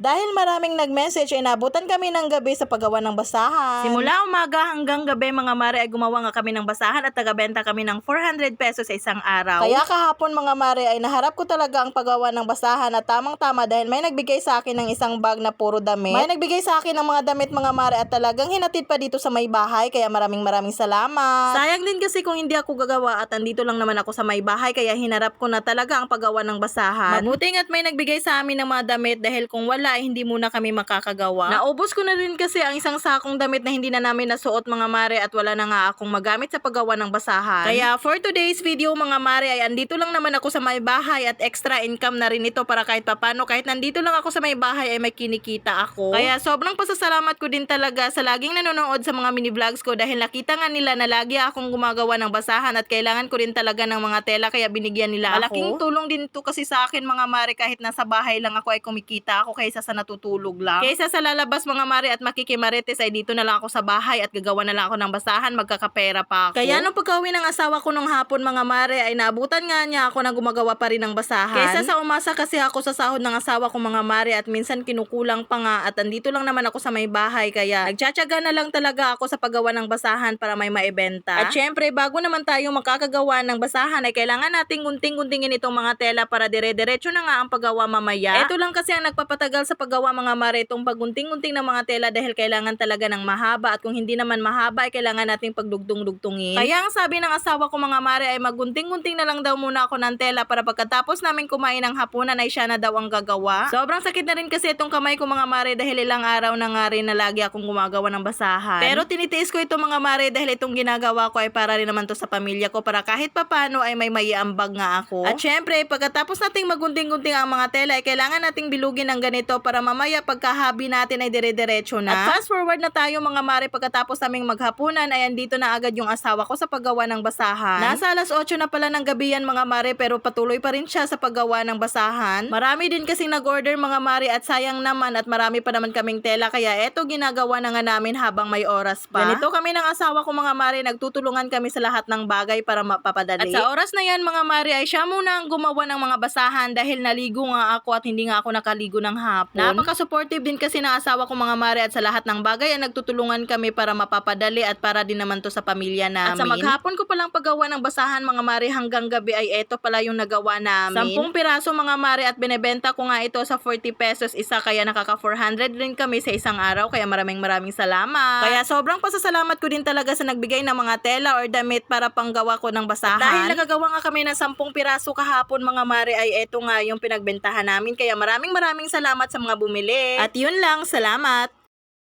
Dahil maraming nag-message ay nabutan kami ng gabi sa paggawa ng basahan. Simula umaga hanggang gabi mga mare ay gumawa nga kami ng basahan at tagabenta kami ng 400 pesos sa isang araw. Kaya kahapon mga mare ay naharap ko talaga ang paggawa ng basahan at tamang-tama dahil may nagbigay sa akin ng isang bag na puro damit. May nagbigay sa akin ng mga damit mga mare at talagang hinatid pa dito sa may bahay kaya maraming maraming salamat. Sayang din kasi kung hindi ako gagawa at andito lang naman ako sa may bahay kaya hinarap ko na talaga ang paggawa ng basahan. Mabuting at may nagbigay sa amin ng mga damit dahil kung wala ay hindi muna kami makakagawa. Naubos ko na rin kasi ang isang sakong damit na hindi na namin nasuot mga mare at wala na nga akong magamit sa paggawa ng basahan. Kaya for today's video mga mare ay andito lang naman ako sa may bahay at extra income na rin ito para kahit papano kahit nandito lang ako sa may bahay ay may kinikita ako. Kaya sobrang pasasalamat ko din talaga sa laging nanonood sa mga mini vlogs ko dahil nakita nga nila na lagi akong gumagawa ng basahan at kailangan ko rin talaga ng mga tela kaya binigyan nila Malaking ako. tulong din to kasi sa akin mga mare kahit nasa bahay lang ako ay kumikita ako kaysa sa natutulog lang. Kaysa sa lalabas mga mare at makikimarites ay dito na lang ako sa bahay at gagawa na lang ako ng basahan magkakapera pa ako. Kaya nung pagkauwi ng asawa ko nung hapon mga mare ay nabutan nga niya ako na gumagawa pa rin ng basahan. Kaysa sa umasa kasi ako sa sahod ng asawa ko mga mare at minsan kinukulang pa nga at andito lang naman ako sa may bahay kaya nagtsatsaga na lang talaga ako sa paggawa ng basahan para may maibenta. At syempre bago naman tayo makakagawa ng basahan ay kailangan nating gunting-guntingin itong mga tela para dire-diretso na nga ang paggawa mamaya. Ito lang kasi ang nagpapatagal sa paggawa mga mare itong paggunting-gunting ng mga tela dahil kailangan talaga ng mahaba at kung hindi naman mahaba ay kailangan nating pagdugtong-dugtungin. Kaya ang sabi ng asawa ko mga mare ay magunting-gunting na lang daw muna ako ng tela para pagkatapos namin kumain ng hapunan ay siya na daw ang gagawa. Sobrang sakit na rin kasi itong kamay ko mga mare dahil ilang araw na nga rin na lagi akong gumagawa ng basahan. Pero tinitiis ko ito mga mare dahil itong ginagawa ko ay para rin naman to sa pamilya ko para kahit papano ay may maiambag nga ako. At syempre, pagkatapos nating magunting-gunting ang mga tela ay kailangan nating bilugin ng ganito para mamaya pagkahabi natin ay dire-diretso na. At fast forward na tayo mga mare pagkatapos naming maghapunan ay andito na agad yung asawa ko sa paggawa ng basahan. Nasa alas 8 na pala ng gabi yan mga mare pero patuloy pa rin siya sa paggawa ng basahan. Marami din kasi nag-order mga mare at sayang naman at marami pa naman kaming tela kaya eto ginagawa na nga namin habang may oras pa. Ganito kami ng asawa ko mga mare nagtutulungan kami sa lahat ng bagay para mapapadali. At sa oras na yan mga mare ay siya muna ang gumawa ng mga basahan dahil naligo nga ako at hindi nga ako nakaligo ng hapon. Napaka-supportive din kasi ng asawa ko mga mare at sa lahat ng bagay ay nagtutulungan kami para mapapadali at para din naman to sa pamilya namin. At sa maghapon ko palang paggawa ng basahan mga mare hanggang gabi ay eto pala yung nagawa namin. Sampung piraso mga mare at binebenta ko nga ito sa 40 pesos isa kaya nakaka 400 rin kami sa isang araw kaya maraming maraming salamat. Kaya sobrang pasasalamat ko din talaga sa nagbigay ng mga tela or damit para panggawa ko ng basahan. At dahil nagagawa nga kami ng 10 piraso kahapon mga mare ay eto nga yung pinagbentahan namin kaya maraming maraming salamat sa mga bumili. At yun lang, salamat!